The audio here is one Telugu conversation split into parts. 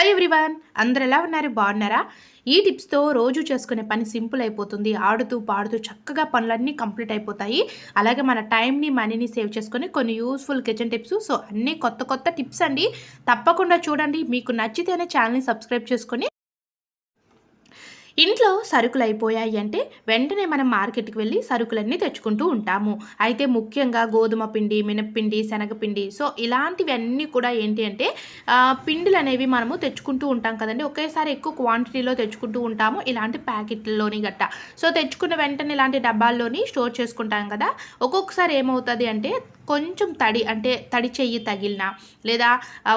హై ఎవ్రీవన్ అందరు ఎలా ఉన్నారు? బాగున్నారా? ఈ టిప్స్తో రోజు చేసుకునే పని సింపుల్ అయిపోతుంది. ఆడుతూ పాడుతూ చక్కగా పనులన్నీ కంప్లీట్ అయిపోతాయి. అలాగే మన టైంని మనీని సేవ్ చేసుకొని కొన్ని యూస్ఫుల్ కిచెన్ టిప్స్ సో అన్నీ కొత్త కొత్త టిప్స్ అండి. తప్పకుండా చూడండి. మీకు నచ్చితేనే ఛానల్ని సబ్స్క్రైబ్ చేసుకొని ఇంట్లో సరుకులు అయిపోయాయి అంటే వెంటనే మనం మార్కెట్కి వెళ్ళి సరుకులన్నీ తెచ్చుకుంటూ ఉంటాము. అయితే ముఖ్యంగా గోధుమ పిండి మినప్పిండి శనగపిండి సో ఇలాంటివన్నీ కూడా ఏంటి అంటే పిండిలు అనేవి మనము తెచ్చుకుంటూ ఉంటాం కదండి. ఒకేసారి ఎక్కువ క్వాంటిటీలో తెచ్చుకుంటూ ఉంటాము. ఇలాంటి ప్యాకెట్లలోని గట్ట. సో తెచ్చుకున్న వెంటనే ఇలాంటి డబ్బాల్లోని స్టోర్ చేసుకుంటాం కదా. ఒక్కొక్కసారి ఏమవుతుంది అంటే కొంచెం తడి అంటే తడి చెయ్యి తగిలినా లేదా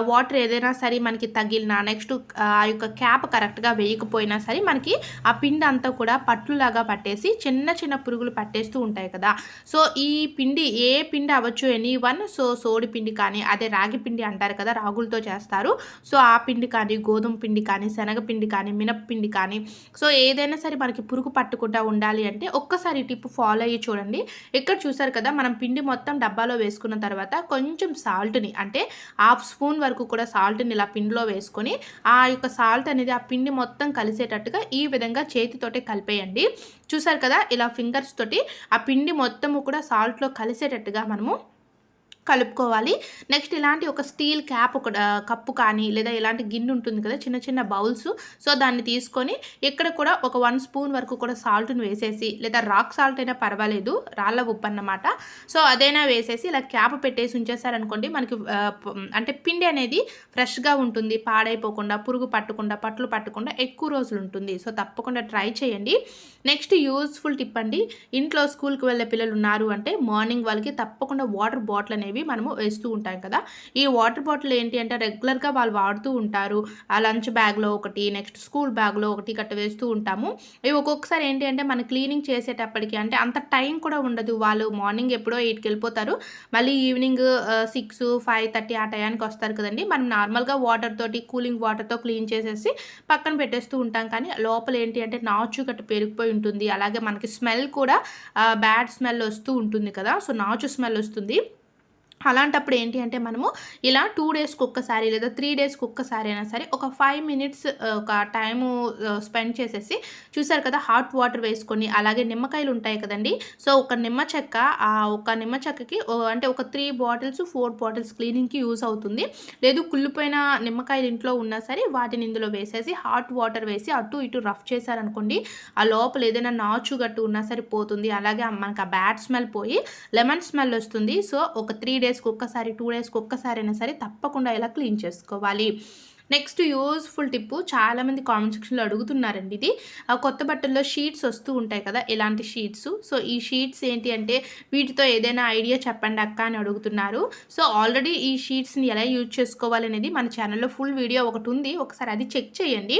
వాటర్ ఏదైనా సరే మనకి తగిలినా నెక్స్ట్ ఆ యొక్క క్యాప్ కరెక్ట్గా వేయకపోయినా సరే మనకి ఆ పిండి అంతా కూడా పట్లులాగా పట్టేసి చిన్న చిన్న పురుగులు పట్టేస్తూ ఉంటాయి కదా. సో ఈ పిండి ఏ పిండి అవ్వచ్చు ఎనీ వన్ సో సోడి పిండి కానీ అదే రాగి పిండి అంటారు కదా రాగులతో చేస్తారు. సో ఆ పిండి కానీ గోధుమ పిండి కానీ శనగపిండి కానీ మినప్పిండి కానీ సో ఏదైనా సరే మనకి పురుగు పట్టకుండా ఉండాలి అంటే ఒక్కసారి టిప్ ఫాలో అయ్యి చూడండి. ఇక్కడ చూసారు కదా మనం పిండి మొత్తం డబ్బాలో వేసుకున్న తర్వాత కొంచెం సాల్ట్ని అంటే హాఫ్ స్పూన్ వరకు కూడా సాల్ట్ని ఇలా పిండిలో వేసుకొని ఆ యొక్క సాల్ట్ అనేది ఆ పిండి మొత్తం కలిసేటట్టుగా ఈ విధంగా చేతితోటే కలిపేయండి. చూసారు కదా ఇలా ఫింగర్స్ తోటి ఆ పిండి మొత్తము కూడా సాల్ట్లో కలిసేటట్టుగా మనము కలుపుకోవాలి. నెక్స్ట్ ఇలాంటి ఒక స్టీల్ క్యాప్ ఒక కప్పు కానీ లేదా ఇలాంటి గిన్నె ఉంటుంది కదా చిన్న చిన్న బౌల్స్. సో దాన్ని తీసుకొని ఇక్కడ కూడా ఒక వన్ స్పూన్ వరకు కూడా సాల్ట్ని వేసేసి లేదా రాక్ సాల్ట్ అయినా పర్వాలేదు రాళ్ళ ఉప్పు అన్నమాట. సో అదైనా వేసేసి ఇలా క్యాప్ పెట్టేసి ఉంచేసారనుకోండి మనకి అంటే పిండి అనేది ఫ్రెష్గా ఉంటుంది పాడైపోకుండా పురుగు పట్టకుండా పట్లు పట్టకుండా ఎక్కువ రోజులు ఉంటుంది. సో తప్పకుండా ట్రై చేయండి. నెక్స్ట్ యూస్ఫుల్ టిప్ అండి ఇంట్లో స్కూల్కి వెళ్ళే పిల్లలు ఉన్నారు అంటే మార్నింగ్ వాళ్ళకి తప్పకుండా వాటర్ బాటిల్ అనేవి మనము వేస్తూ ఉంటాం కదా. ఈ వాటర్ బాటిల్ ఏంటి అంటే రెగ్యులర్గా వాళ్ళు వాడుతూ ఉంటారు. ఆ లంచ్ బ్యాగ్లో ఒకటి నెక్స్ట్ స్కూల్ బ్యాగ్లో ఒకటి గట్ట వేస్తూ ఉంటాము. ఇవి ఒక్కొక్కసారి ఏంటి అంటే మనం క్లీనింగ్ చేసేటప్పటికి అంటే అంత టైం కూడా ఉండదు. వాళ్ళు మార్నింగ్ ఎప్పుడో ఎయిట్కి వెళ్ళిపోతారు. మళ్ళీ ఈవినింగ్ సిక్స్ ఫైవ్ థర్టీ ఆ టయానికి వస్తారు కదండి. మనం నార్మల్గా వాటర్ తోటి కూలింగ్ వాటర్తో క్లీన్ చేసేసి పక్కన పెట్టేస్తూ ఉంటాం. కానీ లోపల ఏంటి అంటే నాచు గట్ట పెరిగిపోయి ఉంటుంది. అలాగే మనకి స్మెల్ కూడా బ్యాడ్ స్మెల్ వస్తూ ఉంటుంది కదా. సో నాచు స్మెల్ వస్తుంది. అలాంటప్పుడు ఏంటి అంటే మనము ఇలా టూ డేస్కి ఒక్కసారి లేదా త్రీ డేస్కి ఒక్కసారి అయినా సరే ఒక ఫైవ్ మినిట్స్ ఒక టైము స్పెండ్ చేసేసి చూసారు కదా హాట్ వాటర్ వేసుకొని అలాగే నిమ్మకాయలు ఉంటాయి కదండి. సో ఒక నిమ్మ చెక్క ఆ ఒక నిమ్మ చెక్కకి అంటే ఒక త్రీ బాటిల్స్ ఫోర్ బాటిల్స్ క్లీనింగ్కి యూస్ అవుతుంది. లేదు కుళ్ళిపోయిన నిమ్మకాయలు ఇంట్లో ఉన్నా సరే వాటిని ఇందులో వేసేసి హాట్ వాటర్ వేసి అటు ఇటు రఫ్ చేశారనుకోండి ఆ లోపల ఏదైనా నాచు గట్టు ఉన్నా సరే పోతుంది. అలాగే మనకు ఆ బ్యాడ్ స్మెల్ పోయి లెమన్ స్మెల్ వస్తుంది. సో ఒక త్రీ డేస్ డేస్కి ఒక్కసారి టూ డేస్కి ఒక్కసారి అయినా సరే తప్పకుండా ఇలా క్లీన్ చేసుకోవాలి. నెక్స్ట్ యూస్ఫుల్ టిప్ చాలామంది కామెంట్ సెక్షన్లో అడుగుతున్నారండి ఇది. ఆ కొత్త బట్టల్లో షీట్స్ వస్తూ ఉంటాయి కదా ఎలాంటి షీట్స్. సో ఈ షీట్స్ ఏంటి అంటే వీటితో ఏదైనా ఐడియా చెప్పండి అక్క అని అడుగుతున్నారు. సో ఆల్రెడీ ఈ షీట్స్ని ఎలా యూజ్ చేసుకోవాలి అనేది మన ఛానల్లో ఫుల్ వీడియో ఒకటి ఉంది. ఒకసారి అది చెక్ చేయండి.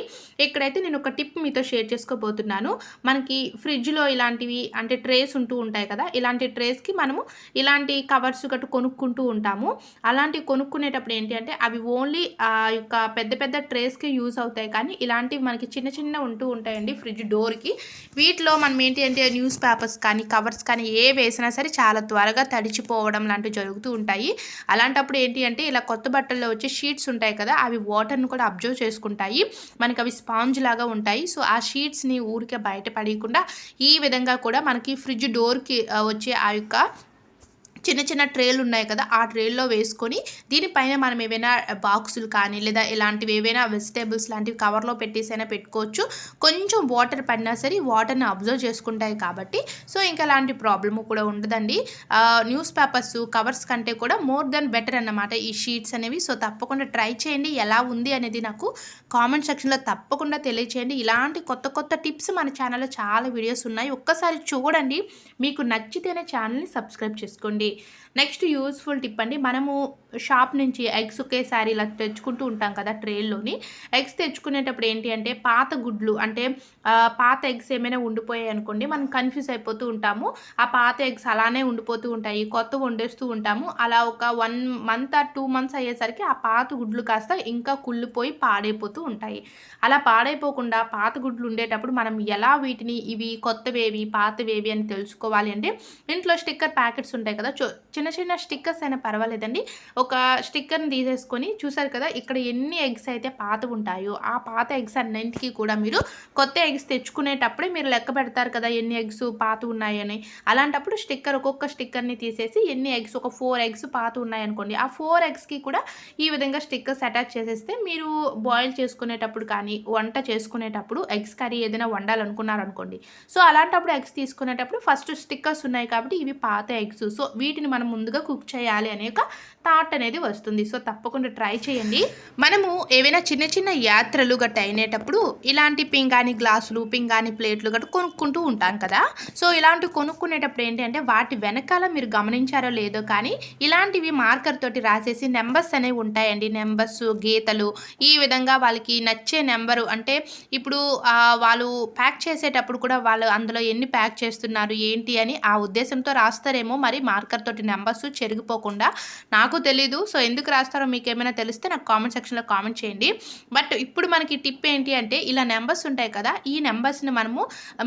ఇక్కడైతే నేను ఒక టిప్ మీతో షేర్ చేసుకోబోతున్నాను. మనకి ఫ్రిడ్జ్లో ఇలాంటివి అంటే ట్రేస్ ఉంటూ ఉంటాయి కదా ఇలాంటి ట్రేస్కి మనము ఇలాంటి కవర్స్ గట్టు కొనుక్కుంటూ ఉంటాము. అలాంటివి కొనుక్కునేటప్పుడు ఏంటి అంటే అవి ఓన్లీ ఆ యొక్క పెద్ద పెద్ద ట్రేస్కి యూస్ అవుతాయి. కానీ ఇలాంటివి మనకి చిన్న చిన్న ఉంటూ ఉంటాయండి ఫ్రిడ్జ్ డోర్కి వీటిలో మనం ఏంటి అంటే న్యూస్ పేపర్స్ కానీ కవర్స్ కానీ ఏ వేసినా సరే చాలా త్వరగా తడిచిపోవడం లాంటివి జరుగుతూ ఉంటాయి. అలాంటప్పుడు ఏంటి అంటే ఇలా కొత్త బట్టల్లో వచ్చే షీట్స్ ఉంటాయి కదా అవి వాటర్ని కూడా అబ్జర్వ్ చేసుకుంటాయి. మనకి అవి స్పాంజ్ లాగా ఉంటాయి. సో ఆ షీట్స్ని ఊరికే బయట పడేయకుండా ఈ విధంగా కూడా మనకి ఫ్రిడ్జ్ డోర్కి వచ్చే ఆ యొక్క చిన్న చిన్న ట్రేలు ఉన్నాయి కదా ఆ ట్రేల్లో వేసుకొని దీనిపైన మనం ఏవైనా బాక్సులు కానీ లేదా ఇలాంటివి ఏవైనా వెజిటేబుల్స్ లాంటివి కవర్లో పెట్టేసైనా పెట్టుకోవచ్చు. కొంచెం వాటర్ పడినా సరే వాటర్ని అబ్జర్వ్ చేసుకుంటాయి కాబట్టి. సో ఇంకా అలాంటి ప్రాబ్లమ్ కూడా ఉండదండి. న్యూస్ పేపర్స్ కవర్స్ కంటే కూడా మోర్ దెన్ బెటర్ అన్నమాట ఈ షీట్స్ అనేవి. సో తప్పకుండా ట్రై చేయండి. ఎలా ఉంది అనేది నాకు కామెంట్ సెక్షన్లో తప్పకుండా తెలియచేయండి. ఇలాంటి కొత్త కొత్త టిప్స్ మన ఛానల్లో చాలా వీడియోస్ ఉన్నాయి. ఒక్కసారి చూడండి. మీకు నచ్చితేనే ఛానల్ని సబ్స్క్రైబ్ చేసుకోండి. నెక్స్ట్ యూస్ఫుల్ టిప్ అండి. మనము షాప్ నుంచి ఎగ్స్ ఒకేసారి ఇలా తెచ్చుకుంటూ ఉంటాం కదా ట్రేల్లోని. ఎగ్స్ తెచ్చుకునేటప్పుడు ఏంటి అంటే పాత గుడ్లు అంటే పాత ఎగ్స్ ఏమైనా ఉండిపోయాయి అనుకోండి మనం కన్ఫ్యూజ్ అయిపోతూ ఉంటాము. ఆ పాత ఎగ్స్ అలానే ఉండిపోతూ ఉంటాయి కొత్త వండేస్తూ ఉంటాము. అలా ఒక one month or two months అయ్యేసరికి ఆ పాత గుడ్లు కాస్త ఇంకా కుళ్ళిపోయి పాడైపోతూ ఉంటాయి. అలా పాడైపోకుండా పాత గుడ్లు ఉండేటప్పుడు మనం ఎలా వీటిని ఇవి కొత్తవేవి పాతవేవి అని తెలుసుకోవాలి అంటే ఇంట్లో స్టిక్కర్ ప్యాకెట్స్ ఉంటాయి కదా చిన్న చిన్న స్టిక్కర్స్ అయినా పర్వాలేదండి. ఒక స్టిక్కర్ని తీసేసుకొని చూసారు కదా ఇక్కడ ఎన్ని ఎగ్స్ అయితే పాత ఉంటాయో ఆ పాత ఎగ్స్ అన్నింటికి కూడా మీరు కొత్త ఎగ్స్ తెచ్చుకునేటప్పుడే మీరు లెక్క పెడతారు కదా ఎన్ని ఎగ్స్ పాత ఉన్నాయని అలాంటప్పుడు స్టిక్కర్ ఒక్కొక్క స్టిక్కర్ని తీసేసి ఎన్ని ఎగ్స్ ఒక ఫోర్ ఎగ్స్ పాత ఉన్నాయనుకోండి ఆ ఫోర్ ఎగ్స్కి కూడా ఈ విధంగా స్టిక్కర్స్ అటాచ్ చేసేస్తే మీరు బాయిల్ చేసుకునేటప్పుడు కానీ వంట చేసుకునేటప్పుడు ఎగ్స్ కర్రీ ఏదైనా వండాలనుకున్నారనుకోండి. సో అలాంటప్పుడు ఎగ్స్ తీసుకునేటప్పుడు ఫస్ట్ స్టిక్కర్స్ ఉన్నాయి కాబట్టి ఇవి పాత ఎగ్స్. సో వీటిని మనం ముందుగా కుక్ చేయాలి అనే ఒక థాట్ అనేది వస్తుంది. సో తప్పకుండా ట్రై చేయండి. మనము ఏవైనా చిన్న చిన్న యాత్రలు గట్ట అయినేటప్పుడు ఇలాంటి పింగాని గ్లాసులు పింగాని ప్లేట్లు గట్ట కొనుక్కుంటూ ఉంటాం కదా. సో ఇలాంటివి కొనుక్కునేటప్పుడు ఏంటంటే వాటి వెనకాల మీరు గమనించారో లేదో కానీ ఇలాంటివి మార్కర్ తోటి రాసేసి నెంబర్స్ అనేవి ఉంటాయండి. నెంబర్స్ గీతలు ఈ విధంగా వాళ్ళకి నచ్చే నెంబరు అంటే ఇప్పుడు వాళ్ళు ప్యాక్ చేసేటప్పుడు కూడా వాళ్ళు అందులో ఎన్ని ప్యాక్ చేస్తున్నారు ఏంటి అని ఆ ఉద్దేశంతో రాస్తారేమో. మరి మార్కర్ తోటి నెంబర్స్ చెరిగిపోకుండా నాకు తెలీదు. సో ఎందుకు రాస్తారో మీకు ఏమైనా తెలిస్తే నాకు కామెంట్ సెక్షన్లో కామెంట్ చేయండి. బట్ ఇప్పుడు మనకి టిప్ ఏంటి అంటే ఇలా నెంబర్స్ ఉంటాయి కదా ఈ నెంబర్స్ని మనము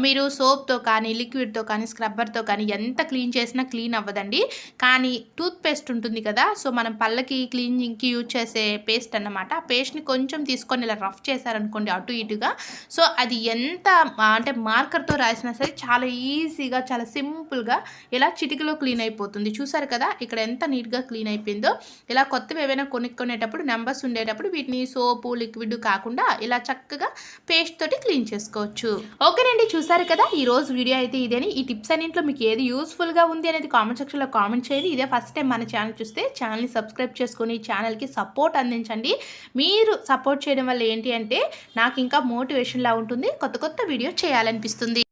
మీరు సోప్తో కానీ లిక్విడ్తో కానీ స్క్రబ్బర్తో కానీ ఎంత క్లీన్ చేసినా క్లీన్ అవ్వదండి. కానీ టూత్ పేస్ట్ ఉంటుంది కదా సో మనం పళ్ళకి క్లీనింగ్కి యూజ్ చేసే పేస్ట్ అన్నమాట. ఆ పేస్ట్ని కొంచెం తీసుకొని ఇలా రఫ్ చేశారనుకోండి అటు ఇటుగా. సో అది ఎంత అంటే మార్కర్తో రాసినా సరే చాలా ఈజీగా చాలా సింపుల్గా ఇలా చిటికలో క్లీన్ అయిపోతుంది. చూసారు కదా ఇక్కడ ఎంత నీట్గా క్లీన్ అయిపోయిందో. ఇలా కొత్తవి ఏవైనా కొనుక్కునేటప్పుడు నెంబర్స్ ఉండేటప్పుడు వీటిని సోపు లిక్విడ్ కాకుండా ఇలా చక్కగా పేస్ట్ తోటి క్లీన్ చేసుకోవచ్చు. ఓకేనండి చూసారు కదా? ఈ రోజు వీడియో అయితే ఇదేని ఈ టిప్స్ అన్నింటిలో మీకు ఏది యూస్ఫుల్గా ఉంది అనేది కామెంట్ సెక్షన్లో కామెంట్ చేయండి. ఇదే ఫస్ట్ టైం మన ఛానల్ చూస్తే ఛానల్ని సబ్స్క్రైబ్ చేసుకొని ఛానల్కి సపోర్ట్ అందించండి. మీరు సపోర్ట్ చేయడం వల్ల ఏంటి అంటే నాకు ఇంకా మోటివేషన్లా ఉంటుంది కొత్త కొత్త వీడియో చేయాలనిపిస్తుంది.